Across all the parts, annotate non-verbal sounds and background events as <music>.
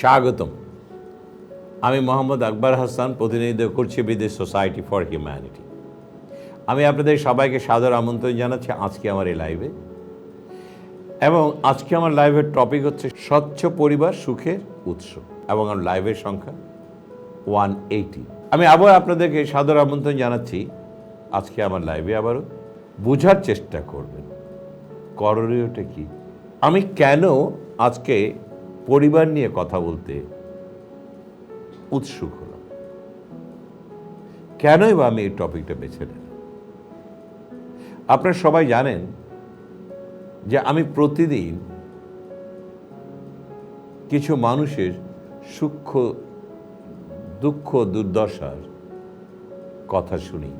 স্বাগতম। আমি মোহাম্মদ আকবর হাসান, প্রতিনিধিত্ব করছি বিদেশ সোসাইটি ফর হিউম্যানিটি। আমি আপনাদের সবাইকে সাদর আমন্ত্রণ জানাচ্ছি আজকে আমার এই লাইভে। এবং আজকে আমার লাইভের টপিক হচ্ছে স্বচ্ছ পরিবার সুখের উৎস এবং আমার লাইভের সংখ্যা ওয়ান এইটি। আমি আবার আপনাদেরকে সাদর আমন্ত্রণ জানাচ্ছি আজকে আমার লাইভে আবারও। বোঝার চেষ্টা করবেন। করণীয়টা কি? আমি কেন আজকে পরিবার নিয়ে কথা বলতে উৎসুক হলাম। কেনই বা আমি এই টপিকটা বেছে নিলাম? আপনারা সবাই জানেন যে আমি প্রতিদিন কিছু মানুষের সূক্ষ্ম দুঃখ, দুর্দশার কথা শুনি।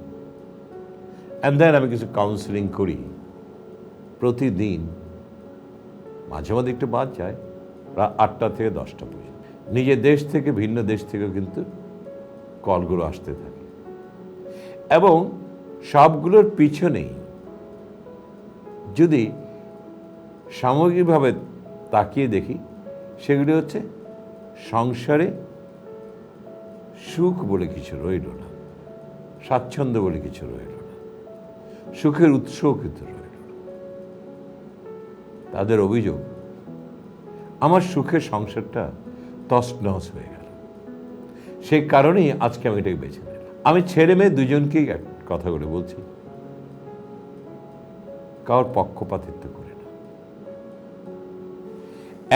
অ্যান্ড দেন আমি কিছু কাউন্সিলিং করি। প্রতিদিন মাঝে মাঝে একটু বাদ যায়। আটটা থেকে দশটা পর্যন্ত। নিজের দেশ থেকে, ভিন্ন দেশ থেকেও কিন্তু কলগুলো আসতে থাকে। এবং সবগুলোর পিছনেই যদি সামগ্রিকভাবে তাকিয়ে দেখি, সেগুলি হচ্ছে সংসারে সুখ বলে কিছু রইল না, স্বাচ্ছন্দ্য বলে কিছু রইল না, সুখের উৎসও কিন্তু রইল তাদের অভিযোগ আমার সুখের সংসারটা তছনছ হয়ে গেল। সেই কারণেই আজকে আমি এটাকে বেছে নিলাম। আমি ছেলে মেয়ে দুজনকেই এক কথা করে বলছি, কারোর পক্ষপাতিত্ব করে না।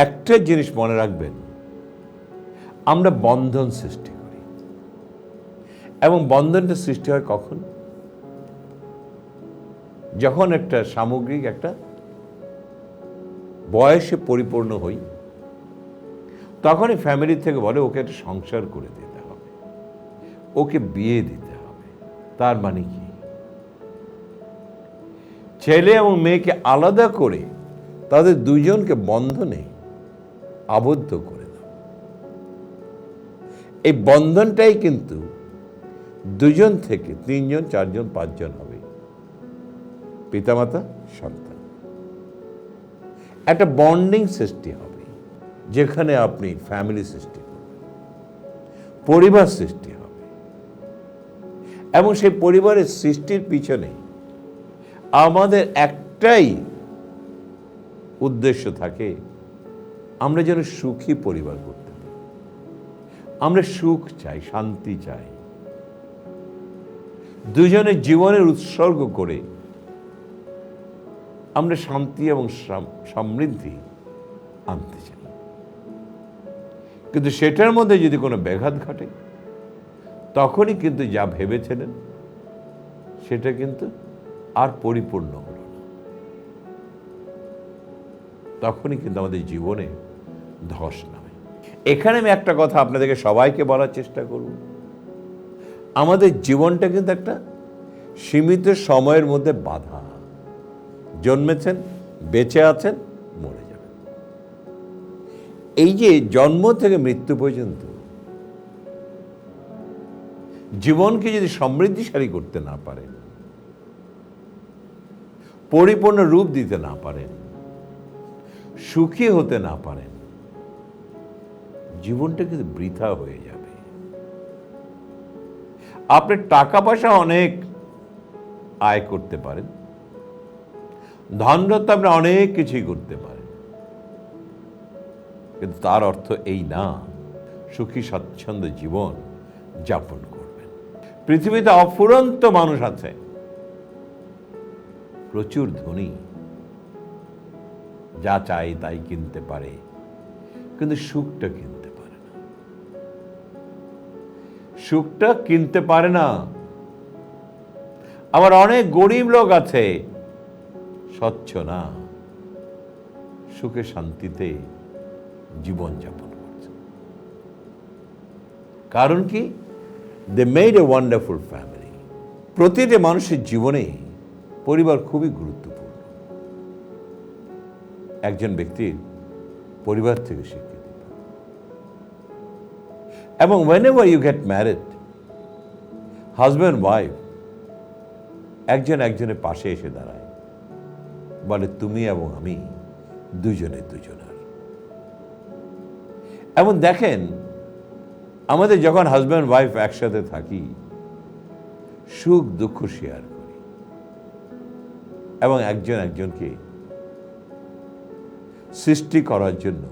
একটা জিনিস মনে রাখবেন, আমরা বন্ধন সৃষ্টি করি। এবং বন্ধনটা সৃষ্টি হয় কখন? যখন একটা সামগ্রিক একটা বয়সে পরিপূর্ণ হই তখনই ফ্যামিলি থেকে বলে, ওকে একটা সংসার করে দিতে হবে। ওকে বিয়ে দিতে হবে। তার মানে কি? ছেলে এবং মেয়েকে আলাদা করে তাদের দুজনকে বন্ধনে আবদ্ধ করে দাও। এই বন্ধনটাই কিন্তু দুজন থেকে তিনজন, চারজন, পাঁচজন হবে। পিতামাতা, সন্তান। একটা বন্ডিং সৃষ্টি হবে। যেখানে আপনি ফ্যামিলি সৃষ্টি করবেন, পরিবার সৃষ্টি হবে। এবং সেই পরিবারের সৃষ্টির পিছনে আমাদের একটাই উদ্দেশ্য থাকে, আমরা যেন সুখী পরিবার করতে পারি। আমরা সুখ চাই, শান্তি চাই। দুজনের জীবনের উৎসর্গ করে আমরা শান্তি এবং সমৃদ্ধি আনতে চাই। কিন্তু সেটার মধ্যে যদি কোনো ব্যাঘাত ঘটে, তখনই কিন্তু যা ভেবেছিলেন, সেটা কিন্তু আর পরিপূর্ণ হলো না। তখনই কিন্তু আমাদের জীবনে ধস নামে। এখানে আমি একটা কথা আপনাদেরকে সবাইকে বলার চেষ্টা করব। আমাদের জীবনটা কিন্তু একটা সীমিত সময়ের মধ্যে বাধা। জন্মেছেন, বেঁচে আছেন এই যে জন্ম থেকে মৃত্যু পর্যন্ত, জীবনকে যদি সমৃদ্ধিশালী করতে না পারেন, পরিপূর্ণ রূপ দিতে না পারেন, সুখী হতে না পারেন, জীবনটা কিন্তু বৃথা হয়ে যাবে। আপনি টাকা পয়সা অনেক আয় করতে পারেন, ধনরত্ন আপনি অনেক কিছুই করতে পারেন। কিন্তু তার অর্থ এই না, সুখী, স্বাচ্ছন্দ্য জীবন যাপন করবেন। পৃথিবীতে অফুরন্ত মানুষ আছে। প্রচুর ধনী, যা চাই তাই কিনতে পারে, কিন্তু সুখটা কিনতে পারে না। সুখটা কিনতে পারে না। আবার অনেক গরিব লোক আছে, স্বচ্ছ না। সুখে শান্তিতে জীবন যাপন করছে। কারণ কি? They made a wonderful family প্রতিটি মানুষের জীবনে পরিবার খুবই গুরুত্বপূর্ণ। একজন ব্যক্তির পরিবার থেকে পায়। এবং whenever you get married husband wife একজন একজনের পাশে এসে দাঁড়ায়। বলে, তুমি এবং আমি দুজনে দুজনার এমন দেখেন, আমাদের যখন হাজব্যান্ড ওয়াইফ একসাথে থাকি, সুখ, দুঃখ শেয়ার করি। এবং একজন একজনকে সৃষ্টি করার জন্য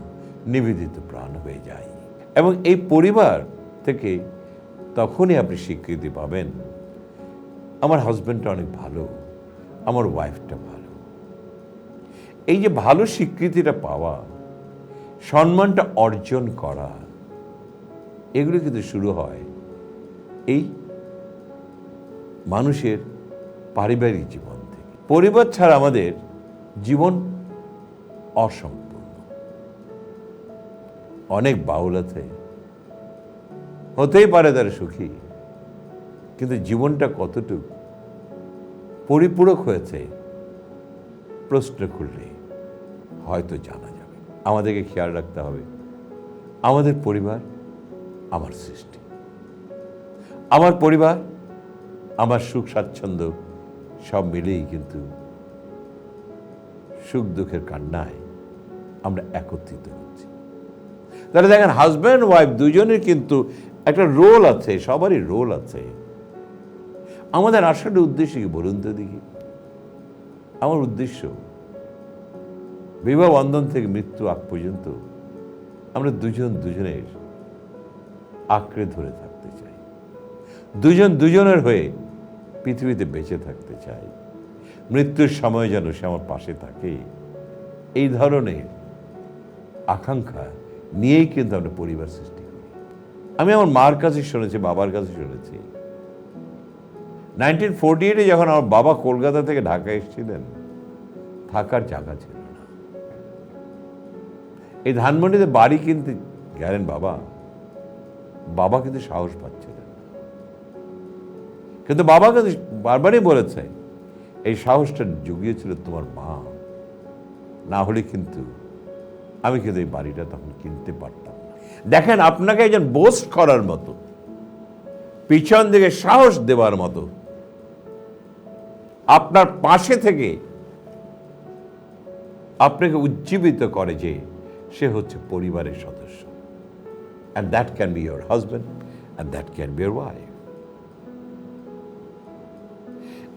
নিবেদিত প্রাণ হয়ে যায় এবং এই পরিবার থেকে তখনই আপনি স্বীকৃতি পাবেন, আমার হাজব্যান্ডটা অনেক ভালো, আমার ওয়াইফটা ভালো। এই যে ভালো স্বীকৃতিটা পাওয়া সম্মানটা অর্জন করা। এগুলো কিন্তু শুরু হয় এই মানুষের পারিবারিক জীবন থেকে। পরিবার ছাড়া আমাদের জীবন অসম্পূর্ণ। অনেক বাউল আছে, হতেই পারে তারা সুখী, কিন্তু জীবনটা কতটুকু পরিপূরক হয়েছে প্রশ্ন করলে হয়তো জানা আমাদেরকে খেয়াল রাখতে হবে। আমাদের পরিবার আমার সৃষ্টি। আমার পরিবার, আমার সুখ, স্বাচ্ছন্দ্য সব মিলেই কিন্তু সুখ, দুঃখের কান্নায় আমরা একত্রিত হচ্ছি। তাহলে দেখেন হাজব্যান্ড ওয়াইফ দুজনের কিন্তু একটা রোল আছে, সবারই রোল আছে। আমাদের আসলে উদ্দেশ্য কি বলুন তো দেখি? আমার উদ্দেশ্য বিবাহ বন্ধন থেকে মৃত্যু আগ পর্যন্ত আমরা দুজন দুজনের আঁকড়ে ধরে থাকতে চাই। দুজন দুজনের হয়ে পৃথিবীতে বেঁচে থাকতে চাই। মৃত্যুর সময় যেন সে আমার পাশে থাকে। এই ধরনের আকাঙ্ক্ষা নিয়েই কিন্তু আমরা পরিবার সৃষ্টি করি। আমি আমার মার কাছে শুনেছি, বাবার কাছে শুনেছি। নাইনটিন ফোরটি এইটে যখন আমার বাবা কলকাতা থেকে ঢাকা এসেছিলেন, থাকার জায়গা ছিল। এই ধানমন্ডিতে বাড়ি কিনতে গেলেন বাবা। বাবা কিন্তু সাহস পাচ্ছিলেন। না কিন্তু বাবা কিন্তু বারবারই বলেছে, এই সাহসটা জুগিয়েছিল তোমার মা। না হলে কিন্তু আমি কিন্তু এই বাড়িটা তখন কিনতে পারতাম দেখেন, আপনাকে একজন বোস্ট করার মতো, পিছন দিকে সাহস দেওয়ার মতো, আপনার পাশে থেকে আপনাকে উজ্জীবিত করে যে সে হচ্ছে পরিবারের সদস্য। And that can be your husband and that can be your wife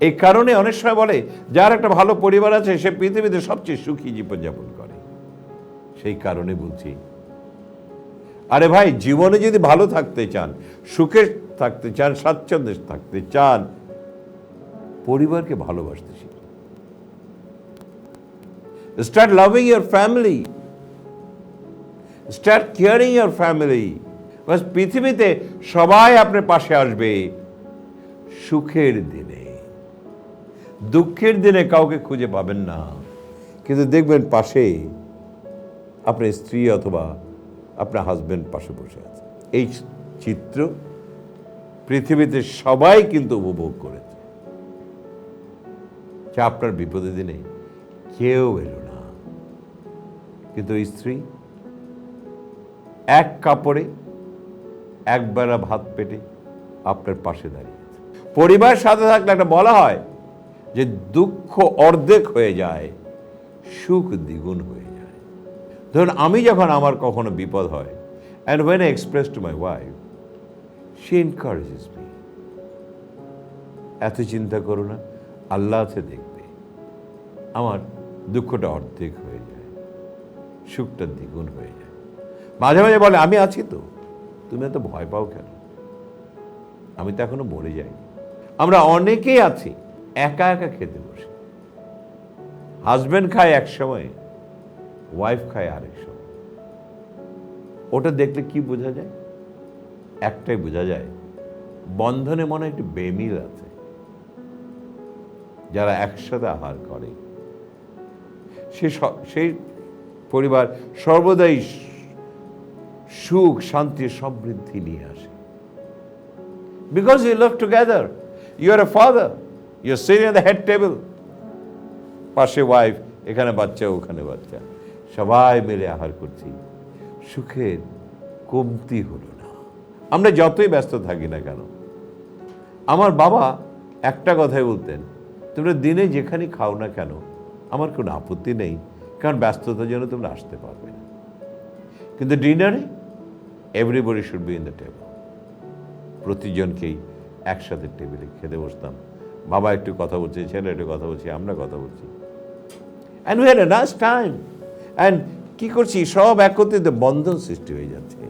এই কারণে অনেক সময় বলে, যার একটা ভালো পরিবার আছে, সে পৃথিবীতে সবচেয়ে সুখী জীবনযাপন করে। সেই কারণে বলছি, আরে ভাই, জীবনে যদি ভালো থাকতে চান, সুখে থাকতে চান, স্বাচ্ছন্দ্যে থাকতে চান, পরিবারকে ভালোবাসতে শিখুন। Start loving your family start caring your family বাস পৃথিবীতে সবাই আপনার পাশে আসবে। সুখের দিনে। দুঃখের দিনে কাউকে খুঁজে পাবেন না। কিন্তু দেখবেন পাশে আপনার স্ত্রী অথবা আপনার হাজবেন্ড পাশে বসে আছে। এই চিত্র পৃথিবীতে সবাই কিন্তু উপভোগ করেছে। যে আপনার বিপদের দিনে কেউ এলো না। কিন্তু স্ত্রী এক কাপড়ে একবেলা ভাত পেটে আপনার পাশে দাঁড়িয়েছে পরিবার সাথে থাকলে একটা বলা হয় যে দুঃখ অর্ধেক হয়ে যায়, সুখ দ্বিগুণ হয়ে যায়। ধরুন আমি যখন আমার কখনো বিপদ হয় and when I express to my wife she encourages me এত চিন্তা করো না আল্লাহ আছে দেখবে, আমার দুঃখটা অর্ধেক হয়ে যায়, সুখটা দ্বিগুণ হয়ে যায়। মাঝে মাঝে বলে, আমি আছি তো। তুমি এত ভয় পাও কেন? আমি তো এখনও মরে যাইনি। আমরা অনেকেই আছি, একা একা খেতে বসে। হাজব্যান্ড খায় এক সময় ওয়াইফ খায় আরেক সময়। ওটা দেখলে কি বোঝা যায়? একটাই বোঝা যায়, বন্ধনে মনে একটু বেমিল আছে। যারা একসাথে আহার করে। স- সেই পরিবার সর্বদাই সুখ, শান্তি, সমৃদ্ধি নিয়ে আসে। Because you love together you are a father you are sitting the head table পাশে ওয়াইফ এখানে বাচ্চা, ওখানে বাচ্চা। সবাই মিলে আহার করছি। সুখের কমতি হলো না। আমরা যতই ব্যস্ত থাকি না কেন, আমার বাবা একটা কথাই বলতেন, তোমরা দিনে যেখানে খাও না কেন, আমার কোনো আপত্তি নেই, কারণ ব্যস্ততার জন্য তোমরা আসতে পারবে না। কিন্তু ডিনারে everybody should be in the table প্রতিজনকেই একসাথে টেবিলে খেতে বসতাম। বাবা একটু কথা বলছে, ছেলে একটু কথা বলছে, আমরা কথা বলছি। And we had a nice time and কী করছি, সব একত্রিত বন্ধন সৃষ্টি হয়ে যাচ্ছে।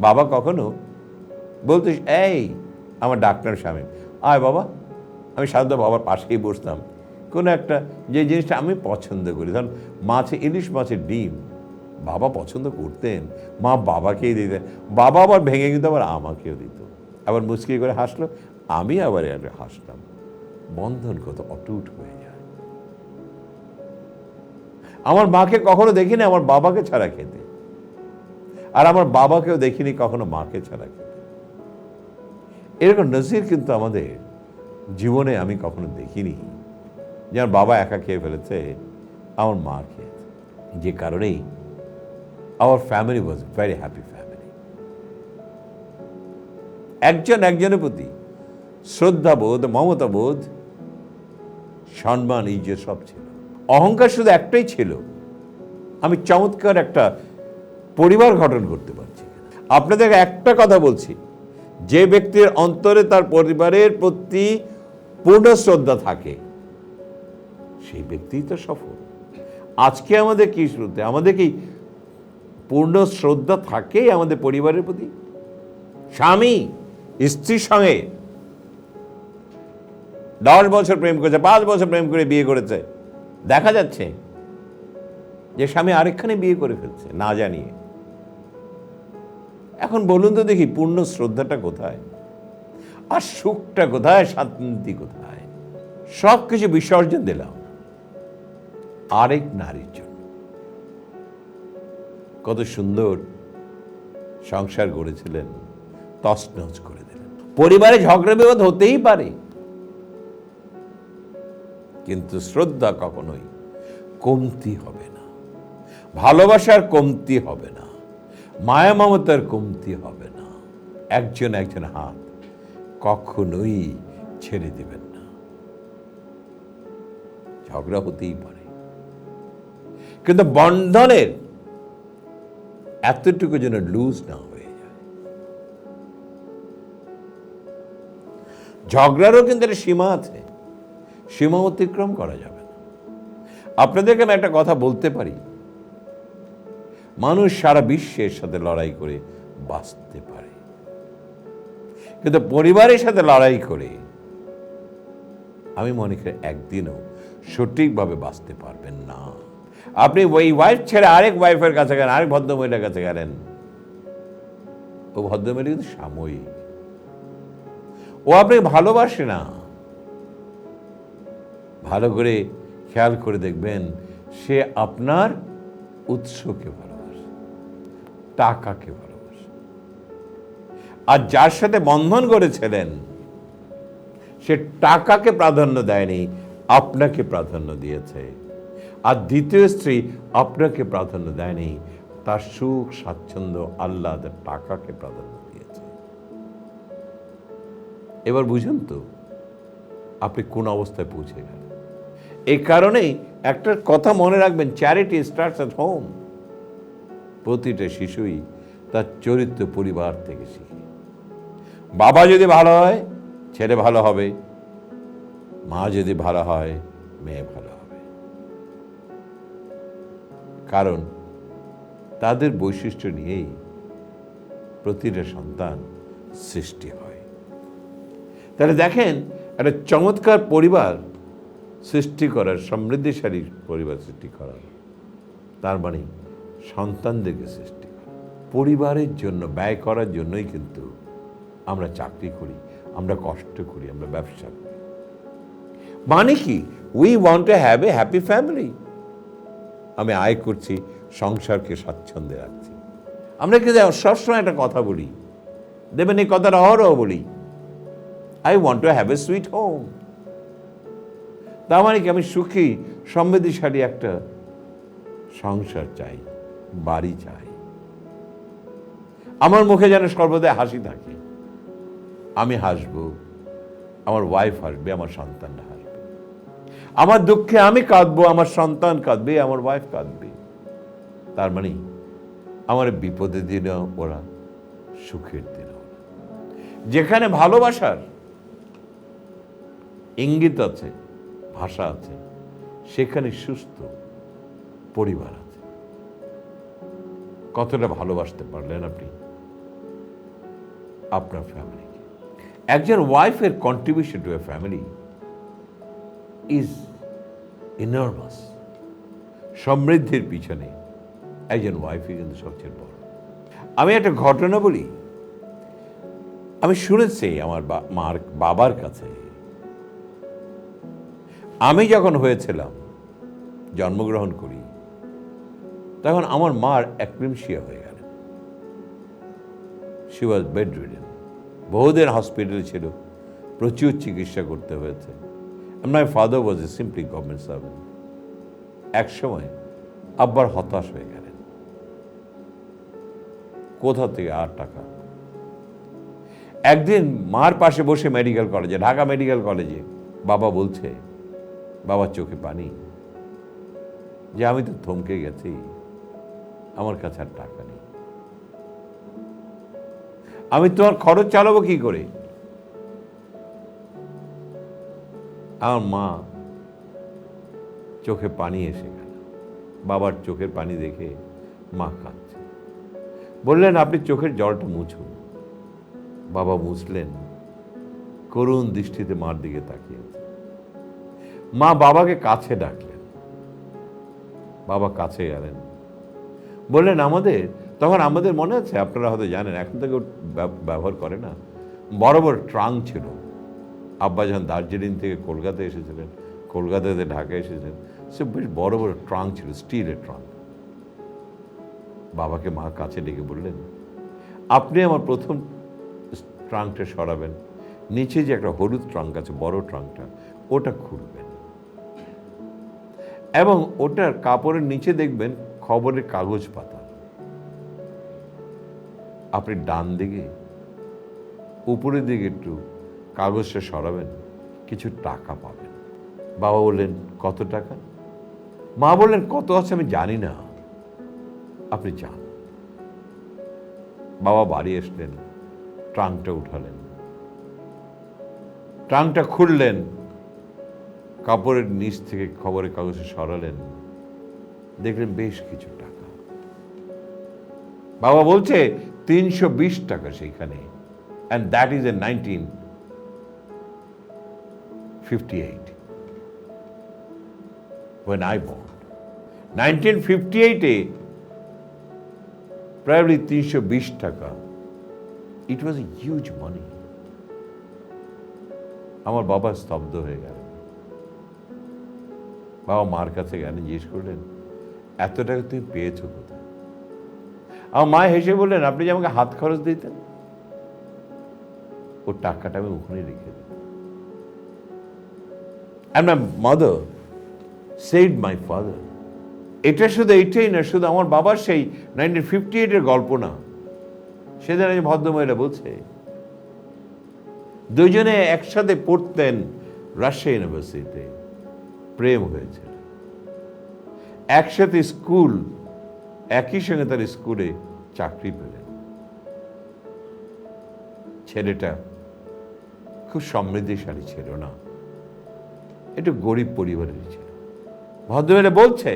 বাবা কখনো বলতো এই, আমার ডাক্তার স্বামী। আয় বাবা, আমি সাধারণত বাবার পাশেই বসতাম। কোনো একটা যে জিনিসটা আমি পছন্দ করি, ধরুন মাছে, ইলিশ মাছের ডিম বাবা পছন্দ করতেন, মা বাবাকেই দিতেন। বাবা আবার ভেঙে কিন্তু আবার আমাকেও দিত। আবার মুশকিল করে হাসলো, আমি আবার হাসতাম বন্ধন কত অটুট হয়ে যায়। আমার মাকে কখনো দেখিনি, আমার বাবাকে ছাড়া খেতে। আর আমার বাবাকেও দেখিনি, কখনো মাকে ছাড়া খেতে। এরকম নজির কিন্তু আমাদের জীবনে আমি কখনো দেখিনি। যে আমার বাবা একা খেয়ে ফেলেছে, আমার মা খেয়েছে। যে কারণেই our family was very happy family একজন একজনের প্রতি শ্রদ্ধাবোধ, মমতাবোধ, সম্মান যে সব ছিল। অহংকার শুধু একটাই ছিল। আমি চমৎকার একটা পরিবার গঠন করতে পারছি। আপনাদের একটা কথা বলছি। যে ব্যক্তির অন্তরে তার পরিবারের প্রতি পূর্ণ শ্রদ্ধা থাকে, সেই ব্যক্তিই তো সফল। আজকে আমাদের কি শ্রদ্ধা আমাদের কি পূর্ণ শ্রদ্ধা থাকে আমাদের পরিবারের প্রতি। স্বামী, স্ত্রীর সঙ্গে দশ বছর প্রেম করেছে, পাঁচ বছর প্রেম করে বিয়ে করেছে। দেখা যাচ্ছে যে স্বামী আরেকখানে বিয়ে করে ফেলছে, না জানিয়ে। এখন বলুন তো দেখি, পূর্ণ শ্রদ্ধাটা কোথায়? আর সুখটা কোথায়? শান্তি কোথায়? সব কিছু বিসর্জন দিলাম। আরেক নারীর জন্য। কত সুন্দর সংসার গড়েছিলেন, তছনছ করে দিলেন। পরিবারে ঝগড়া বিবাদ হতেই পারে, কিন্তু শ্রদ্ধা কখনোই কমতি হবে না। ভালোবাসার কমতি হবে না, মায়া মমতার কমতি হবে না। একজন একজন হাত কখনোই ছেড়ে দেবেন না। ঝগড়া হতেই পারে। কিন্তু বন্ধনের এতটুকু যেন লুজ না হয়ে যায়। ঝগড়ারও কিন্তু একটা সীমা আছে। সীমা অতিক্রম করা যাবে না। আপনাদেরকে আমি একটা কথা বলতে পারি। মানুষ সারা বিশ্বের সাথে লড়াই করে বাঁচতে পারে। কিন্তু পরিবারের সাথে লড়াই করে আমি মনে করি একদিনও সঠিকভাবে বাঁচতে পারবেন না। আপনি ওই ওয়াইফ ছেড়ে আরেক ওয়াইফের কাছে গেলেন, আরেক ভদ্রমহিলার কাছে গেলেন। ও ভদ্রমহিলা কিন্তু সাময়িক। ও আপনাকে ভালোবাসে না। ভালো করে খেয়াল করে দেখবেন, সে আপনার উৎসকে ভালোবাসে, টাকাকে ভালোবাসে। আর যার সাথে বন্ধন করেছিলেন, সে টাকাকে প্রাধান্য দেয়নি, আপনাকে প্রাধান্য দিয়েছে। আর দ্বিতীয় স্ত্রী আপনাকে প্রাধান্য দেয়নি। তার সুখ, স্বাচ্ছন্দ্য আল্লাহ টাকাকে প্রাধান্য দিয়েছে। এবার বুঝুন তো, আপনি কোন অবস্থায় পৌঁছে গেলেন? এই কারণেই একটা কথা মনে রাখবেন চ্যারিটি স্টার্টস অ্যাট হোম প্রতিটা শিশুই তার চরিত্র পরিবার থেকে শিখে। বাবা যদি ভালো হয়, ছেলে ভালো হবে, মা যদি ভালো হয়, মেয়ে ভালো হবে। কারণ তাদের বৈশিষ্ট্য নিয়েই প্রতিটা সন্তান সৃষ্টি হয়। তাহলে দেখেন, একটা চমৎকার পরিবার সৃষ্টি করার, সমৃদ্ধিশালী পরিবার সৃষ্টি করার। তার মানে সন্তানদেরকে সৃষ্টি পরিবারের জন্য, ব্যয় করার জন্যই কিন্তু আমরা চাকরি করি, আমরা কষ্ট করি, আমরা ব্যবসা করি। মানে কি? We want to have a happy family আমি আয় করছি, সংসারকে স্বাচ্ছন্দ্যে রাখছি। আমরা কিন্তু সবসময় একটা কথা বলি। দেবেন এই কথাটা অহরহ বলি। I want to have a sweet home তার মানে কি, আমি সুখী, সমৃদ্ধিশালী একটা সংসার চাই, বাড়ি চাই। আমার মুখে যেন সর্বদাই হাসি থাকে। আমি হাসবো, আমার ওয়াইফ হাসবে, আমার সন্তানরা আমার দুঃখে আমি কাঁদবো, আমার সন্তান কাঁদবে, আমার ওয়াইফ কাঁদবে। তার মানে আমার বিপদের দিনেও ওরা সুখের ওরা। যেখানে ভালোবাসার ইঙ্গিত আছে, ভাষা আছে, সেখানে সুস্থ পরিবার আছে। কতটা ভালোবাসতে পারলেন আপনি? আপনার ফ্যামিলিকে একজন ওয়াইফের contribution to a family is enormous সমৃদ্ধির পিছনে একজন ওয়াইফই কিন্তু সবচেয়ে বড়। আমি একটা ঘটনা বলি। আমি শুনেছি আমার মার বাবার কাছে। আমি যখন হয়েছিলাম, জন্মগ্রহণ করি, তখন আমার মার অ্যাক্রিমশিয়া হয়ে গেল। শি ওয়াজ বেড রিডেন বহুদিন হসপিটালে ছিল। প্রচুর চিকিৎসা করতে হয়েছে। My father was a simply government servant এক সময় আব্বার হতাশ হয়ে গেলেন। কোথা থেকে আর টাকা? একদিন মার পাশে বসে মেডিকেল কলেজে ঢাকা মেডিকেল কলেজে বাবা বলছে, বাবার চোখে পানি। যে আমি তো থমকে গেছি, আমার কাছে আর টাকা নেই। আমি তোমার খরচ চালাবো কি করে? আমার মা চোখে পানি এসে গেল। বাবার চোখের পানি দেখে মা কাঁদছে। বললেন, আপনি চোখের জলটা মুছুন। বাবা মুছলেন। করুণ দৃষ্টিতে মার দিকে তাকিয়েছে মা বাবাকে কাছে ডাকলেন। বাবা কাছে গেলেন। বললেন, আমাদের? তখন আমাদের মনে আছে, আপনারা হয়তো জানেন, এখন তো কেউ ব্যবহার করে না। বড় বড় ট্রাং ছিল। আব্বা যখন দার্জিলিং থেকে কলকাতা এসেছিলেন কলকাতা থেকে ঢাকা এসেছিলেন, সে বেশ বড় বড় ট্রাঙ্ক ছিল, স্টিলের ট্রাঙ্ক। বাবাকে মা কাছে ডেকে বললেন, আপনি আমার প্রথম ট্রাঙ্কটা সরাবেন। নিচে যে একটা হলুদ ট্রাঙ্ক আছে, বড় ট্রাঙ্কটা, ওটা খুলবেন। এবং ওটার কাপড়ের নিচে দেখবেন খবরের কাগজ পাতা। আপনি ডান দিকে, উপরের দিকে একটু কাগজটা সরাবেন, কিছু টাকা পাবেন। বাবা বললেন, কত টাকা? মা বললেন, কত আছে আমি জানি না। আপনি যান। বাবা বাড়ি আসলেন, ট্রাঙ্কটা উঠালেন। ট্রাঙ্কটা খুললেন, কাপড়ের নিচ থেকে খবরের কাগজে সরালেন, দেখলেন বেশ কিছু টাকা। বাবা বলছে, তিনশো বিশ টাকা সেইখানে and that is a nineteen fifty eight when I born. 1958 এ প্রায় তিনশো বিশ টাকা। ইট ওয়াজ হিউজ মানি আমার বাবা স্তব্ধ হয়ে গেলেন। বাবা মার কাছে গেলেন জিজ্ঞেস করলেন, এত টাকা তুমি পেয়েছ কোথায়? আমার মা হেসে বললেন, আপনি যে আমাকে হাত খরচ দিতেন? ও টাকাটা আমি ওখানে রেখে দিতাম and my mother said my father এটা শুধু এইটাই না, শুধু আমার বাবার সেই নাইনটিন ফিফটি এইটের গল্প না সেদিন এই ভদ্রমহিলা বলছে, দুজনে একসাথে পড়তেন রাজশাহী ইউনিভার্সিটিতে প্রেম হয়েছিল একসাথে স্কুল, একই সঙ্গে তার স্কুলে চাকরি পেলেন। ছেলেটা খুব সমৃদ্ধিশালী ছিল না। একটু গরিব পরিবারের ছিল। ভদ্রমহিলা বলছে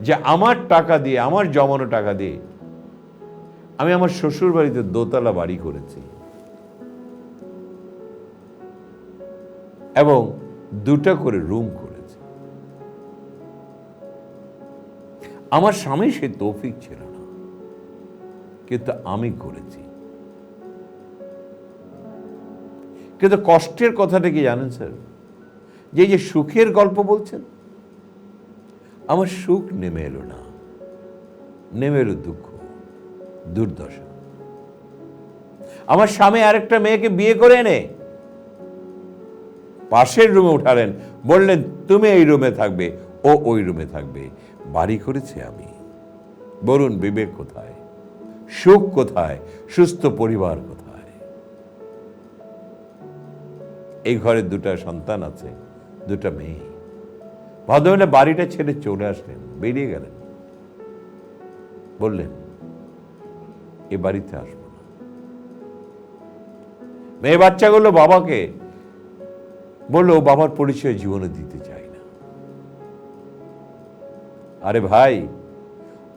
যে, আমার টাকা দিয়ে, আমার জমানো টাকা দিয়ে আমি আমার শ্বশুর বাড়িতে দোতলা বাড়ি করেছি। এবং দুটা করে রুম করেছি। আমার স্বামী সে তৌফিক ছিল না, কিন্তু আমি করেছি। কিন্তু কষ্টের কথাটা কি জানেন স্যার? যে যে সুখের গল্প বলছেন, আমার সুখ নেমে এলো না। নেমে এলো দুঃখ, দুর্দশা। আমার স্বামী আরেকটা মেয়েকে বিয়ে করে এনে পাশের রুমে উঠালেন, বললেন, তুমি এই রুমে থাকবে, ও ওই রুমে থাকবে। বাড়ি করেছি আমি। বলুন বিবেক কোথায়? সুখ কোথায়? সুস্থ পরিবার কোথায়? এই ঘরে দুটা সন্তান আছে। দুটা মেয়ে। ভদ্রমহিলা বাড়িটা ছেড়ে চলে আসলেন, বেরিয়ে গেলেন। বললেন, এ বাড়িতে আসব না। মেয়ে বাচ্চাগুলো বাবাকে বলল বাবার পরিচয় জীবনে দিতে চাই না। আরে ভাই,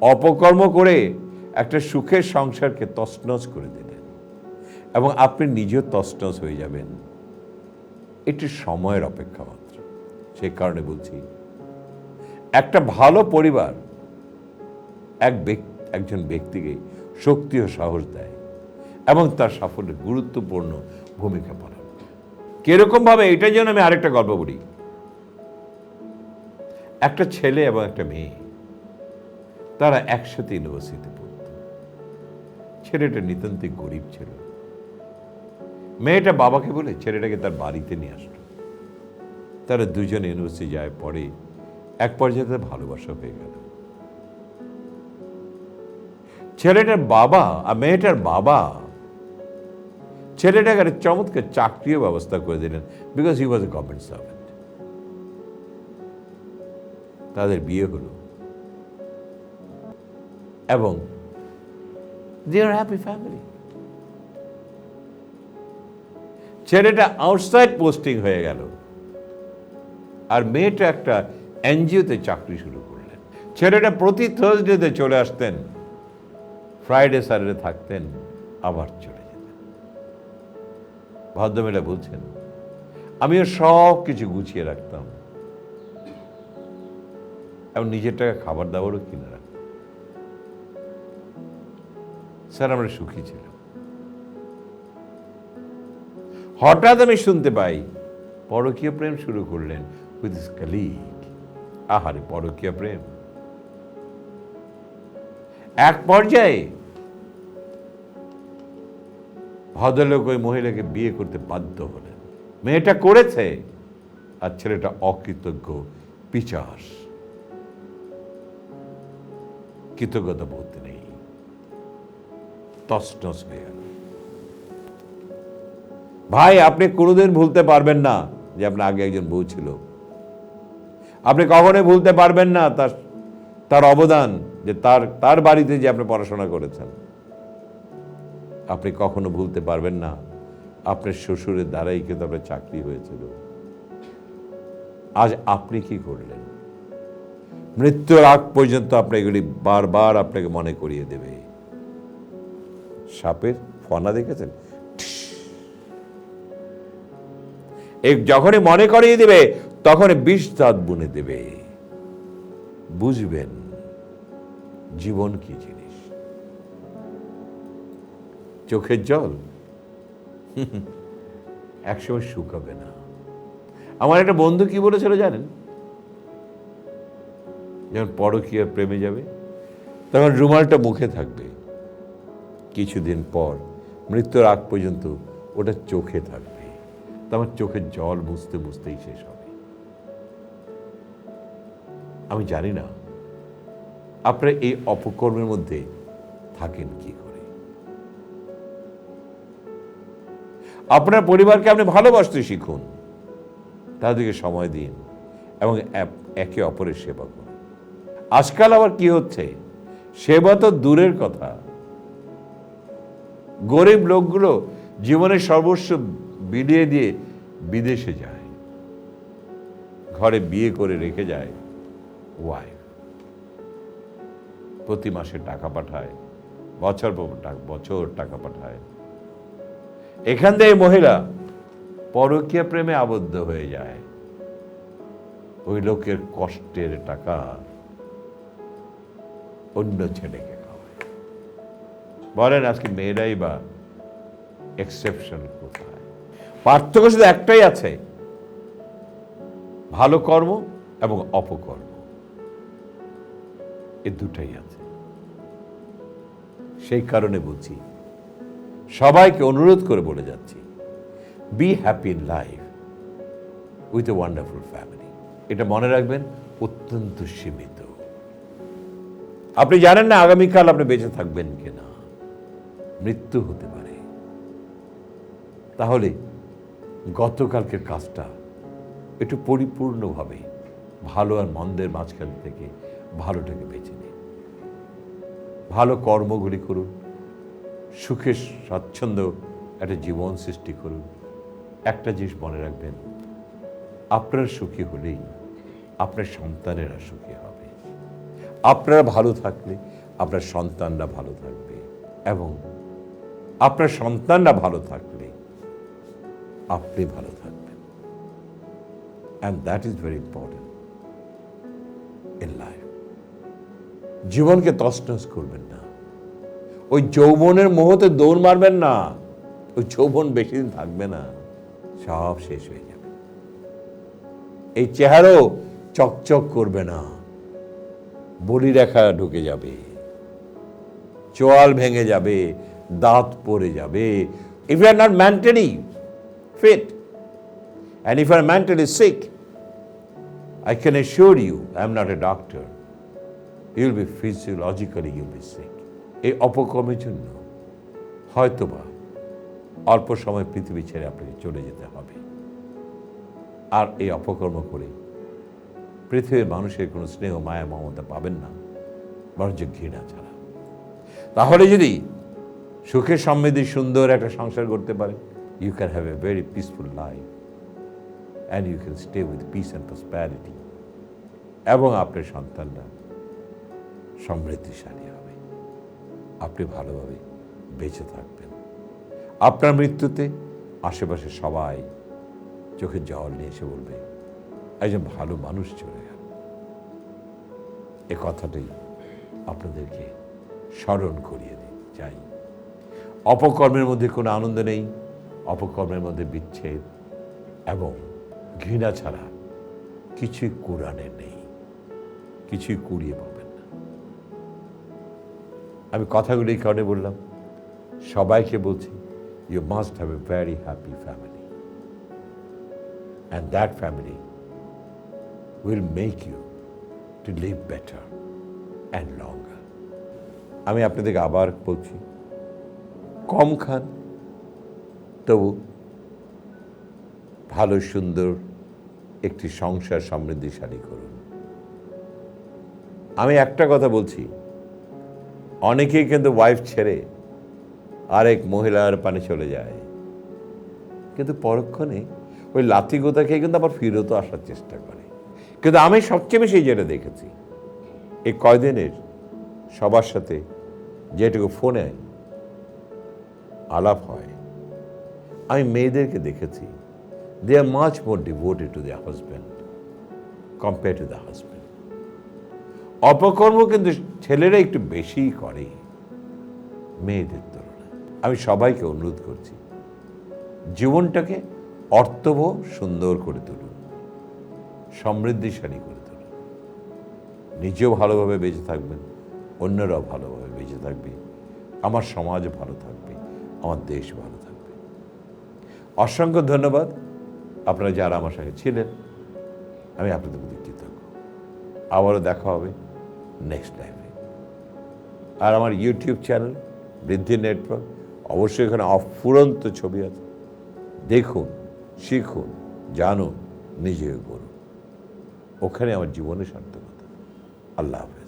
অপকর্ম করে একটা সুখের সংসারকে তছনছ করে দিলেন এবং আপনি নিজেও তছনছ হয়ে যাবেন। এটি সময়ের অপেক্ষা সেই কারণে বলছি, একটা ভালো পরিবার এক ব্যক্তি একজন ব্যক্তিকে শক্তি ও সাহস দেয় এবং তার সাফল্যে গুরুত্বপূর্ণ ভূমিকা পালন করে। কীরকম ভাবে এটার জন্য আমি আরেকটা গল্প বলি। একটা ছেলে এবং একটা মেয়ে, তারা একসাথে ইউনিভার্সিটিতে পড়ত। ছেলেটা নিতান্তই গরিব ছিল। মেয়েটা বাবাকে বলে ছেলেটাকে তার বাড়িতে নিয়ে আসলো তারা দুজনে ইউনিভার্সিটি যায়, পরে এক পর্যায়ে তাদের ভালোবাসা হয়ে গেল। ছেলেটার বাবা আর মেয়েটার বাবা ছেলেটাকে একটা চমৎকার চাকরিও ব্যবস্থা করে দিলেন because he was a government servant তাদের বিয়ে হলো। এবং দে আর হ্যাপি ফ্যামিলি ছেলেটা আউটসাইড পোস্টিং হয়ে গেল। আর মেয়েটা একটা এনজিওতে চাকরি শুরু করলেন। ছেলেটা প্রতি থার্সডেতে চলে আসতেন। ফ্রাইডে স্যাটারডে থাকতেন, আবার চলে যেতেন। ভদ্রমেলা বলছেন আমিও সব কিছু গুছিয়ে রাখতাম। এবং নিজের টাকা খাবার দাবারও কিনে রাখতাম। স্যার, আমরা সুখী ছিলাম। হঠাৎ আমি শুনতে পাই, পরকীয় প্রেম শুরু করলেন। উইথ ইস কালিগ আহারে পরকীয় প্রেম। এক পর্যায়ে ভদ্রলোক ওই মহিলাকে বিয়ে করতে বাধ্য হলেন। মেয়েটা করেছে, আর ছেলেটা অকৃতজ্ঞ, পিচাস। কৃতজ্ঞতা বলতে নেই। তসনস হয়ে গেল। ভাই, আপনি কোনোদিন ভুলতে পারবেন না যে আপনার আগে একজন বউ ছিল। আপনি কখনোই ভুলতে পারবেন না তার তার অবদান, যে তার তার বাড়িতে যে আপনি পড়াশোনা করেছেন। আপনি কখনো ভুলতে পারবেন না। আপনার শ্বশুরের দ্বারাই কিন্তু আপনার চাকরি হয়েছিল। আজ আপনি কি করলেন? মৃত্যুর আগ পর্যন্ত আপনি এগুলি বারবার আপনাকে মনে করিয়ে দেবে। সাপের ফনা দেখেছেন? যখনই মনে করিয়ে দেবে, তখনই বিষ দাঁত বুনে দেবে। বুঝবেন, জীবন কি জিনিস? চোখের জল? <laughs> একসময় শুকাবে না। আমার একটা বন্ধু কি বলেছিল জানেন? যখন পরকীয় প্রেমে যাবে, তখন রুমালটা মুখে থাকবে। কিছুদিন পর, মৃত্যুর আগ পর্যন্ত ওটা চোখে থাকবে। তখন চোখের জল বুঝতে বুঝতেই শেষ হবে। আমি জানি না, আপনারা এই অপকর্মের মধ্যে থাকেন কি করে? আপনার পরিবারকে আপনি ভালোবাসতে শিখুন। তাদেরকে সময় দিন এবং একে অপরের সেবা করুন। আজকাল আবার কি হচ্ছে? সেবা তো দূরের কথা। গরিব লোকগুলো জীবনের সর্বস্ব বিলিয়ে দিয়ে বিদেশে যায়। ঘরে বিয়ে করে রেখে যায় ওয়াইফ প্রতি মাসে টাকা পাঠায়, বছর বছর টাকা পাঠায়। এখান থেকে মহিলা পরকীয়া প্রেমে আবদ্ধ হয়ে যায়। ওই লোকের কষ্টের টাকা অন্য ছেলেকে খাওয়ায়। বলেন আজকে মেয়েরাই বা এক্সেপশন কোথায়? পার্থক্য শুধু একটাই আছে। ভালো কর্ম এবং অপকর্ম। এ দুটাই আছে। সেই কারণে বলছি, সবাইকে অনুরোধ করে বলে যাচ্ছি be happy in life with a wonderful family এটা মনে রাখবেন, অত্যন্ত সীমিত। আপনি জানেন না আগামীকাল আপনি বেঁচে থাকবেন কিনা। মৃত্যু হতে পারে। তাহলে গতকালকের কাজটা একটু পরিপূর্ণভাবে ভালো আর মন্দের মাঝখান থেকে ভালোটাকে বেছে নিন। ভালো কর্মগুলি করুন সুখে স্বাচ্ছন্দ্য একটা জীবন সৃষ্টি করুন। একটা জিনিস মনে রাখবেন, আপনার সুখী হলেই আপনার সন্তানেরা সুখী হবে। আপনারা ভালো থাকলে আপনার সন্তানরা ভালো থাকবে এবং আপনার সন্তানরা ভালো থাকলে আপনি ভালো থাকবেন। And that is very important in life জীবনকে তছনছ করবেন না। ওই যৌবনের মোহতে দৌড় মারবেন না। ওই যৌবন বেশি দিন থাকবে না। সব শেষ হয়ে যাবে। এই চেহারাও চকচক করবে না। বলি রেখা ঢুকে যাবে। চোয়াল ভেঙে যাবে। দাঁত পড়ে যাবে। If you are not mentally fit and if are mentally sick I can assure you, I am not a doctor. You'll be physiologically, you'll be sick. এই অপকর্মের জন্য হয়তোবা অল্প সময় পৃথিবী ছেড়ে আপনাকে চলে যেতে হবে আর এই অপকর্ম করে পৃথিবীর মানুষের কোনো স্নেহ মায়া মমতা পাবেন না বরঞ্চ ঘৃণা ছাড়া তাহলে যদি সুখের সমৃদ্ধি সুন্দর একটা সংসার করতে পারেন you can have a very peaceful life and you can stay with peace and prosperity এবং আপনার সন্তানরা সমৃদ্ধিশালী হবে। আপনি ভালোভাবে বেঁচে থাকবেন। আপনার মৃত্যুতে আশেপাশে সবাই চোখে জল নিয়ে এসে বলবে, একজন ভালো মানুষ চলে গেল। এ কথাটাই আপনাদেরকে স্মরণ করিয়ে দিই। চাই অপকর্মের মধ্যে কোনো আনন্দ নেই। অপকর্মের মধ্যে বিচ্ছেদ এবং ঘৃণা ছাড়া কিছুই কোরআনে নেই। কিছুই কুড়িয়ে পাবেন না। আমি কথাগুলি এই কারণে বললাম, সবাইকে বলছি you must have a very happy family and that family will make you to live better and longer আমি আপনাদেরকে আবার বলছি, কম খান তবু ভালো, সুন্দর একটি সংসার সমৃদ্ধিশালী করুন। আমি একটা কথা বলছি, অনেকেই কিন্তু ওয়াইফ ছেড়ে আরেক মহিলার পানে চলে যায়। কিন্তু পরক্ষণে ওই লাথি গোতা খেয়ে কিন্তু আবার ফিরত আসার চেষ্টা করে। কিন্তু আমি সবচেয়ে বেশি যেটা দেখেছি, এই কয়দিনের সবার সাথে যেটুকু ফোনে আলাপ হয় আমি মেয়েদেরকে দেখেছি। They are much more devoted to their husband compare to the husband. অপকর্ম কিন্তু ছেলেরা একটু বেশিই করে মেয়েদের তুলনায়। আমি সবাইকে অনুরোধ করছি, জীবনটাকে অর্থবহ সুন্দর করে তুলুন, সমৃদ্ধিশালী করে তুলুন। নিজেও ভালোভাবে বেঁচে থাকবেন, অন্যরাও ভালোভাবে বেঁচে থাকবে। আমার সমাজ ভালো থাকবে, আমার দেশ ভালো অসংখ্য ধন্যবাদ। আপনারা যারা আমার সঙ্গে ছিলেন, আমি আপনাদের প্রতি কৃতজ্ঞ। আবারও দেখা হবে নেক্সট লাইফে আর আমার ইউটিউব চ্যানেল বৃদ্ধি নেটওয়ার্ক অবশ্যই এখানে অফুরন্ত ছবি আছে। দেখুন, শিখুন, জানুন, নিজেও করুন। ওখানে আমার জীবনের সার্থকতা। আল্লাহ হাফেজ।